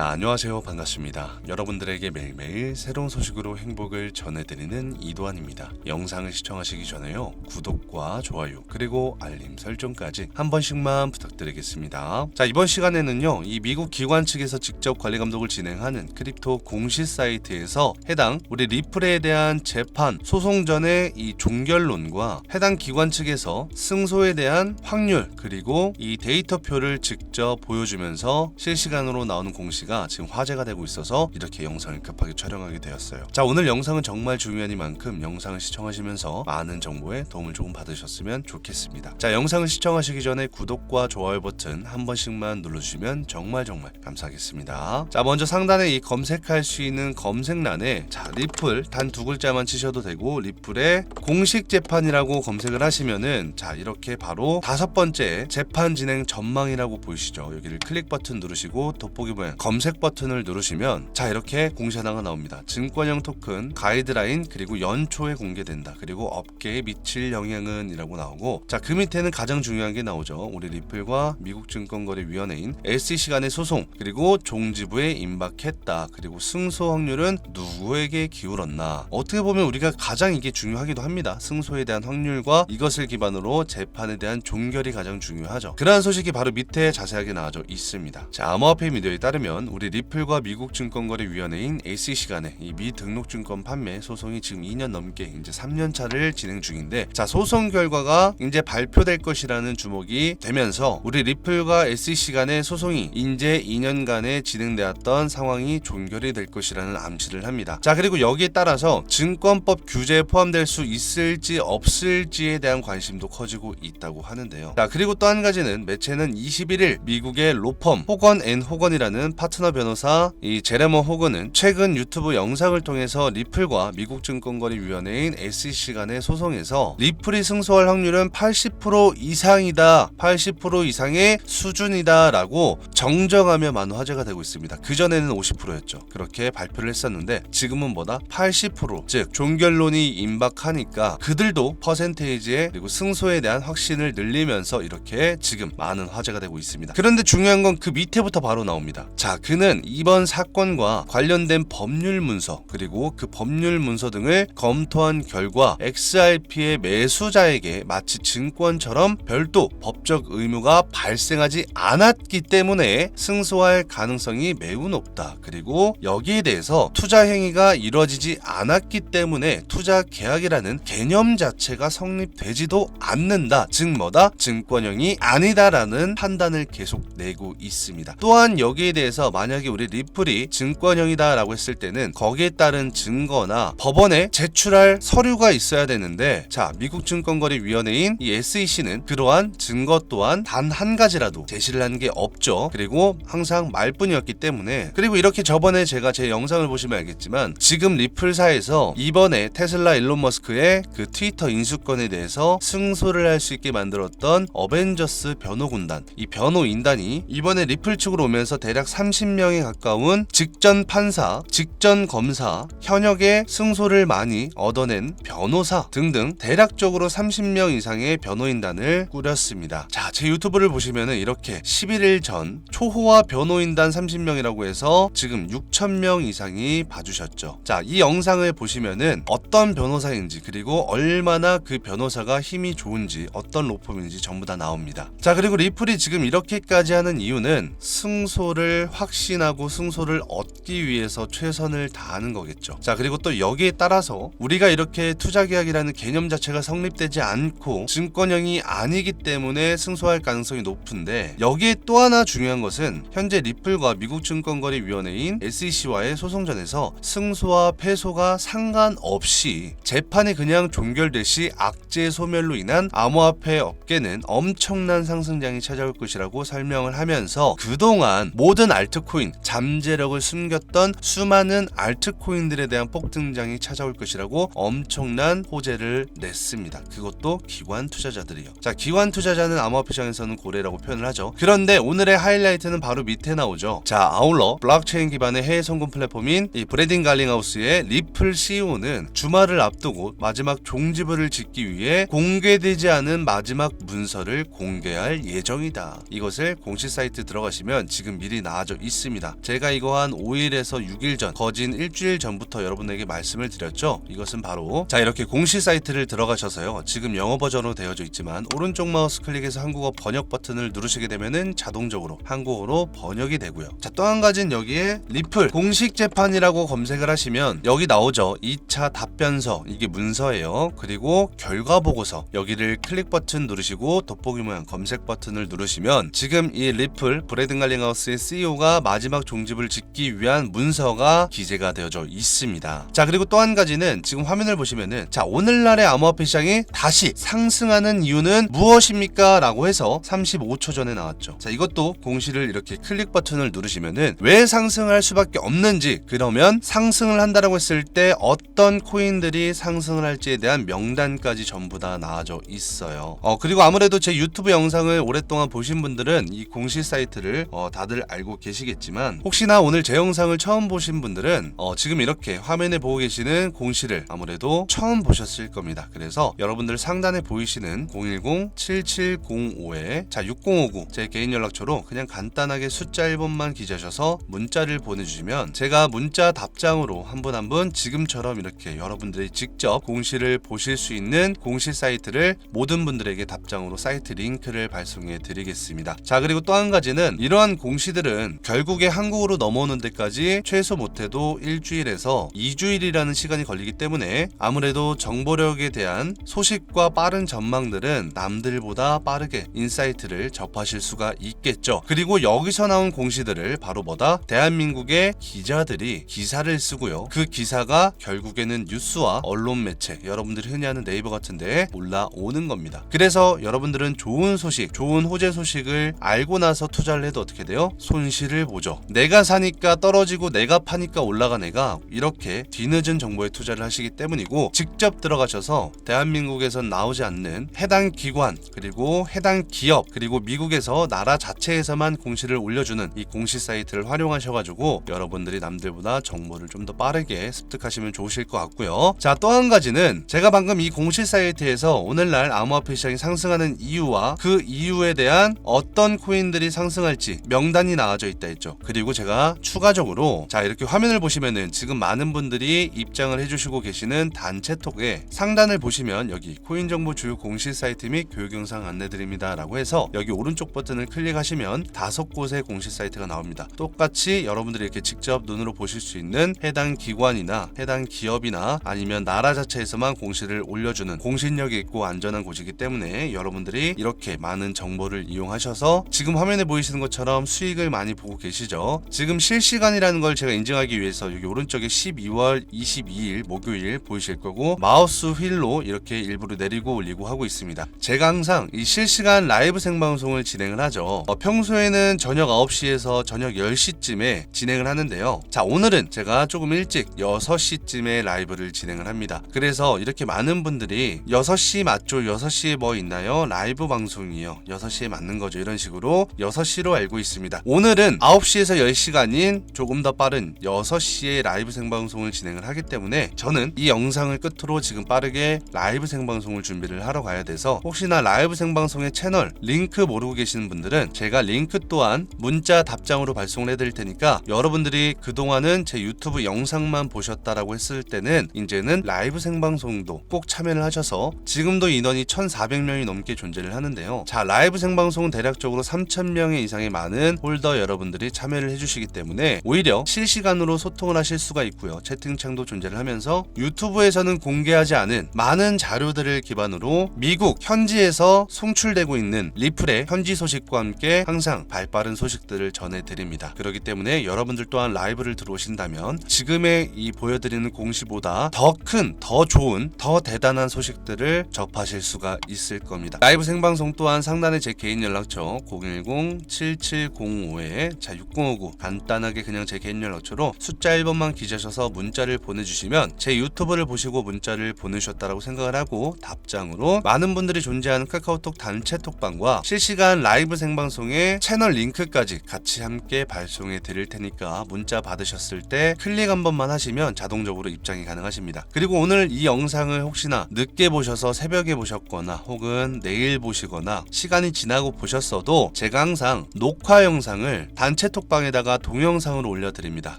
자, 안녕하세요. 반갑습니다. 여러분들에게 매일매일 새로운 소식으로 행복을 전해드리는 이도환입니다. 영상을 시청하시기 전에요. 구독과 좋아요, 그리고 알림 설정까지 한 번씩만 부탁드리겠습니다. 자, 이번 시간에는요. 이 미국 기관 측에서 직접 관리 감독을 진행하는 크립토 공시 사이트에서 해당 우리 리플에 대한 재판, 소송 전의 이 종결론과 해당 기관 측에서 승소에 대한 확률, 그리고 이 데이터표를 직접 보여주면서 실시간으로 나오는 공시가 지금 화제가 되고 있어서 이렇게 영상을 급하게 촬영하게 되었어요. 자, 오늘 영상은 정말 중요한 이만큼 영상을 시청하시면서 많은 정보에 도움을 조금 받으셨으면 좋겠습니다. 자, 영상을 시청하시기 전에 구독과 좋아요 버튼 한 번씩만 눌러주시면 정말 정말 감사하겠습니다. 자, 먼저 상단에 이 검색할 수 있는 검색란에 자, 리플 단 두 글자만 치셔도 되고 리플에 공식 재판이라고 검색을 하시면은 자, 이렇게 바로 다섯 번째 재판 진행 전망이라고 보이시죠? 여기를 클릭 버튼 누르시고 돋보기 모양 검색 버튼을 누르시면 자 이렇게 공시 하나가 나옵니다. 증권형 토큰 가이드라인 그리고 연초에 공개된다. 그리고 업계에 미칠 영향은 이라고 나오고 자 그 밑에는 가장 중요한 게 나오죠. 우리 리플과 미국 증권거래위원회인 SEC 간의 소송 그리고 종지부에 임박했다. 그리고 승소 확률은 누구에게 기울었나? 어떻게 보면 우리가 가장 이게 중요하기도 합니다. 승소에 대한 확률과 이것을 기반으로 재판에 대한 종결이 가장 중요하죠. 그러한 소식이 바로 밑에 자세하게 나와져 있습니다. 자 암호화폐 미디어에 따르면 우리 리플과 미국 증권거래위원회인 SEC 간의 이 미등록 증권 판매 소송이 지금 2년 넘게 이제 3년 차를 진행 중인데 자 소송 결과가 이제 발표될 것이라는 주목이 되면서 우리 리플과 SEC 간의 소송이 이제 2년간에 진행되었던 상황이 종결이 될 것이라는 암시를 합니다. 자 그리고 여기에 따라서 증권법 규제에 포함될 수 있을지 없을지에 대한 관심도 커지고 있다고 하는데요. 자 그리고 또 한 가지는 매체는 21일 미국의 로펌 호건 앤 호건이라는 파 트너 변호사 이 제레머 호건은 최근 유튜브 영상을 통해서 리플과 미국 증권거래위원회인 SEC 간의 소송에서 리플이 승소할 확률은 80% 이상이다, 80% 이상의 수준이다라고 정정하며 많은 화제가 되고 있습니다. 그 전에는 50%였죠. 그렇게 발표를 했었는데 지금은 뭐다? 80%, 즉 종결론이 임박하니까 그들도 퍼센테이지에 그리고 승소에 대한 확신을 늘리면서 이렇게 지금 많은 화제가 되고 있습니다. 그런데 중요한 건 그 밑에부터 바로 나옵니다. 자, 그는 이번 사건과 관련된 법률 문서 그리고 그 법률 문서 등을 검토한 결과 XRP의 매수자에게 마치 증권처럼 별도 법적 의무가 발생하지 않았기 때문에 승소할 가능성이 매우 높다. 그리고 여기에 대해서 투자 행위가 이루어지지 않았기 때문에 투자 계약이라는 개념 자체가 성립되지도 않는다. 즉 뭐다? 증권형이 아니다라는 판단을 계속 내고 있습니다. 또한 여기에 대해서 만약에 우리 리플이 증권형이다 라고 했을 때는 거기에 따른 증거나 법원에 제출할 서류가 있어야 되는데 자 미국 증권거래위원회인 이 SEC는 그러한 증거 또한 단 한 가지라도 제시를 한 게 없죠. 그리고 항상 말뿐이었기 때문에 그리고 이렇게 저번에 제가 제 영상을 보시면 알겠지만 지금 리플사에서 이번에 테슬라 일론 머스크의 그 트위터 인수권에 대해서 승소를 할 수 있게 만들었던 어벤져스 변호군단 이 변호인단이 이번에 리플 측으로 오면서 대략 30 명에 가까운 직전 판사, 직전 검사, 현역의 승소를 많이 얻어낸 변호사 등등 대략적으로 30명 이상의 변호인단을 꾸렸습니다. 자, 제 유튜브를 보시면은 이렇게 11일 전 초호화 변호인단 30명이라고 해서 지금 6,000명 이상이 봐주셨죠. 자, 이 영상을 보시면은 어떤 변호사인지 그리고 얼마나 그 변호사가 힘이 좋은지 어떤 로펌인지 전부 다 나옵니다. 자, 그리고 리플이 지금 이렇게까지 하는 이유는 승소를 확 신하고 승소를 얻기 위해서 최선을 다하는 거겠죠. 자, 그리고 또 여기에 따라서 우리가 이렇게 투자 계약이라는 개념 자체가 성립되지 않고 증권형이 아니기 때문에 승소할 가능성이 높은데 여기에 또 하나 중요한 것은 현재 리플과 미국 증권거래위원회인 SEC와의 소송전에서 승소와 패소가 상관없이 재판이 그냥 종결될 시 악재 소멸로 인한 암호화폐 업계는 엄청난 상승장이 찾아올 것이라고 설명을 하면서 그동안 모든 알트 코인 잠재력을 숨겼던 수많은 알트코인들에 대한 폭등장이 찾아올 것이라고 엄청난 호재를 냈습니다. 그것도 기관 투자자들이요. 자, 기관 투자자는 암호화폐 시장에서는 고래라고 표현을 하죠. 그런데 오늘의 하이라이트는 바로 밑에 나오죠. 자, 아울러 블록체인 기반의 해외 송금 플랫폼인 이 브래딘 갈링하우스의 리플 CEO는 주말을 앞두고 마지막 종지부를 짓기 위해 공개되지 않은 마지막 문서를 공개할 예정이다. 이것을 공식 사이트 들어가시면 지금 미리 나와져 있습니다. 제가 이거 한 5일에서 6일 전, 거진 일주일 전부터 여러분에게 말씀을 드렸죠. 이것은 바로 자 이렇게 공시 사이트를 들어가셔서요. 지금 영어 버전으로 되어져 있지만 오른쪽 마우스 클릭해서 한국어 번역 버튼을 누르시게 되면은 자동적으로 한국어로 번역이 되고요. 자 또 한 가지는 여기에 리플 공식 재판이라고 검색을 하시면 여기 나오죠. 2차 답변서 이게 문서예요. 그리고 결과 보고서 여기를 클릭 버튼 누르시고 돋보기 모양 검색 버튼을 누르시면 지금 이 리플 브레든갈링하우스의 CEO가 마지막 종집을 짓기 위한 문서가 기재가 되어져 있습니다. 자 그리고 또 한 가지는 지금 화면을 보시면은 자 오늘날의 암호화폐 시장이 다시 상승하는 이유는 무엇입니까? 라고 해서 35초 전에 나왔죠. 자 이것도 공시를 이렇게 클릭 버튼을 누르시면은 왜 상승할 수밖에 없는지 그러면 상승을 한다라고 했을 때 어떤 코인들이 상승을 할지에 대한 명단까지 전부 다 나와져 있어요. 어 그리고 아무래도 제 유튜브 영상을 오랫동안 보신 분들은 이 공시 사이트를 어, 다들 알고 계시 겠지만 혹시나 오늘 제 영상을 처음 보신 분들은 어, 지금 이렇게 화면에 보고 계시는 공시를 아무래도 처음 보셨을 겁니다. 그래서 여러분들 상단에 보이시는 010-7705에 자 6059 제 개인 연락처로 그냥 간단하게 숫자 1번만 기재하셔서 문자를 보내주시면 제가 문자 답장으로 한 분 한분 지금처럼 이렇게 여러분들이 직접 공시를 보실 수 있는 공시 사이트를 모든 분들에게 답장으로 사이트 링크를 발송해 드리겠습니다. 자 그리고 또 한 가지는 이러한 공시들은 결국에 한국으로 넘어오는 데까지 최소 못해도 일주일에서 2주일이라는 시간이 걸리기 때문에 아무래도 정보력에 대한 소식과 빠른 전망들은 남들보다 빠르게 인사이트를 접하실 수가 있겠죠. 그리고 여기서 나온 공시들을 바로 뭐다? 대한민국의 기자들이 기사를 쓰고요. 그 기사가 결국에는 뉴스와 언론 매체, 여러분들이 흔히 아는 네이버 같은데 올라오는 겁니다. 그래서 여러분들은 좋은 소식, 좋은 호재 소식을 알고 나서 투자를 해도 어떻게 돼요? 손실을 보죠. 내가 사니까 떨어지고 내가 파니까 올라간 애가 이렇게 뒤늦은 정보에 투자를 하시기 때문이고 직접 들어가셔서 대한민국에선 나오지 않는 해당 기관 그리고 해당 기업 그리고 미국에서 나라 자체에서만 공시를 올려주는 이 공시 사이트를 활용하셔가지고 여러분들이 남들보다 정보를 좀 더 빠르게 습득하시면 좋으실 것 같고요. 자 또 한 가지는 제가 방금 이 공시 사이트에서 오늘날 암호화폐 시장이 상승하는 이유와 그 이유에 대한 어떤 코인들이 상승할지 명단이 나와져 있다 했죠. 그리고 제가 추가적으로 자 이렇게 화면을 보시면은 지금 많은 분들이 입장을 해주시고 계시는 단체톡에 상단을 보시면 여기 코인 정보 주요 공시 사이트 및 교육 영상 안내드립니다라고 해서 여기 오른쪽 버튼을 클릭하시면 다섯 곳의 공시 사이트가 나옵니다. 똑같이 여러분들이 이렇게 직접 눈으로 보실 수 있는 해당 기관이나 해당 기업이나 아니면 나라 자체에서만 공시를 올려주는 공신력이 있고 안전한 곳이기 때문에 여러분들이 이렇게 많은 정보를 이용하셔서 지금 화면에 보이시는 것처럼 수익을 많이 보고 계시죠. 지금 실시간이라는 걸 제가 인증하기 위해서 여기 오른쪽에 12월 22일 목요일 보이실 거고 마우스 휠로 이렇게 일부러 내리고 올리고 하고 있습니다. 제가 항상 이 실시간 라이브 생방송을 진행을 하죠. 어, 평소에는 저녁 9시에서 저녁 10시쯤에 진행을 하는데요. 자, 오늘은 제가 조금 일찍 6시쯤에 라이브를 진행을 합니다. 그래서 이렇게 많은 분들이 6시 맞죠? 6시에 뭐 있나요? 라이브 방송이요. 6시에 맞는 거죠. 이런 식으로 6시로 알고 있습니다. 오늘은 9시에서 10시가 아닌 조금 더 빠른 6시에 라이브 생방송을 진행을 하기 때문에 저는 이 영상을 끝으로 지금 빠르게 라이브 생방송을 준비를 하러 가야 돼서 혹시나 라이브 생방송의 채널 링크 모르고 계시는 분들은 제가 링크 또한 문자 답장으로 발송을 해드릴 테니까 여러분들이 그동안은 제 유튜브 영상만 보셨다라고 했을 때는 이제는 라이브 생방송도 꼭 참여를 하셔서 지금도 인원이 1,400명이 넘게 존재를 하는데요. 자, 라이브 생방송은 대략적으로 3,000명 이상의 많은 홀더 여러분들 이 참여를 해주시기 때문에 오히려 실시간으로 소통을 하실 수가 있고요. 채팅창도 존재를 하면서 유튜브에서는 공개하지 않은 많은 자료들을 기반으로 미국 현지에서 송출되고 있는 리플의 현지 소식과 함께 항상 발빠른 소식들을 전해드립니다. 그렇기 때문에 여러분들 또한 라이브를 들어오신다면 지금의 이 보여드리는 공시보다 더 큰, 더 좋은, 더 대단한 소식들을 접하실 수가 있을 겁니다. 라이브 생방송 또한 상단에 제 개인 연락처 010-7705에 자6059 간단하게 그냥 제 개인 연락처로 숫자 1번만 기재하셔서 문자를 보내주시면 제 유튜브를 보시고 문자를 보내주셨다라고 생각을 하고 답장으로 많은 분들이 존재하는 카카오톡 단체 톡방과 실시간 라이브 생방송의 채널 링크까지 같이 함께 발송해 드릴 테니까 문자 받으셨을 때 클릭 한 번만 하시면 자동적으로 입장이 가능하십니다. 그리고 오늘 이 영상을 혹시나 늦게 보셔서 새벽에 보셨거나 혹은 내일 보시거나 시간이 지나고 보셨어도 제가 항상 녹화 영상을 단체 단체 톡방에다가 동영상을 올려드립니다.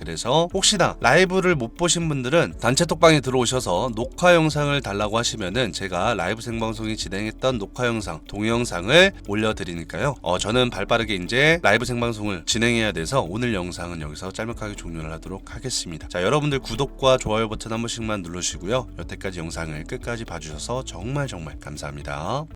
그래서 혹시나 라이브를 못 보신 분들은 단체 톡방에 들어오셔서 녹화 영상을 달라고 하시면은 제가 라이브 생방송이 진행했던 녹화 영상, 동영상을 올려드리니까요. 어, 저는 발빠르게 이제 라이브 생방송을 진행해야 돼서 오늘 영상은 여기서 짤막하게 종료를 하도록 하겠습니다. 자, 여러분들 구독과 좋아요 버튼 한 번씩만 누르시고요. 여태까지 영상을 끝까지 봐주셔서 정말 정말 감사합니다.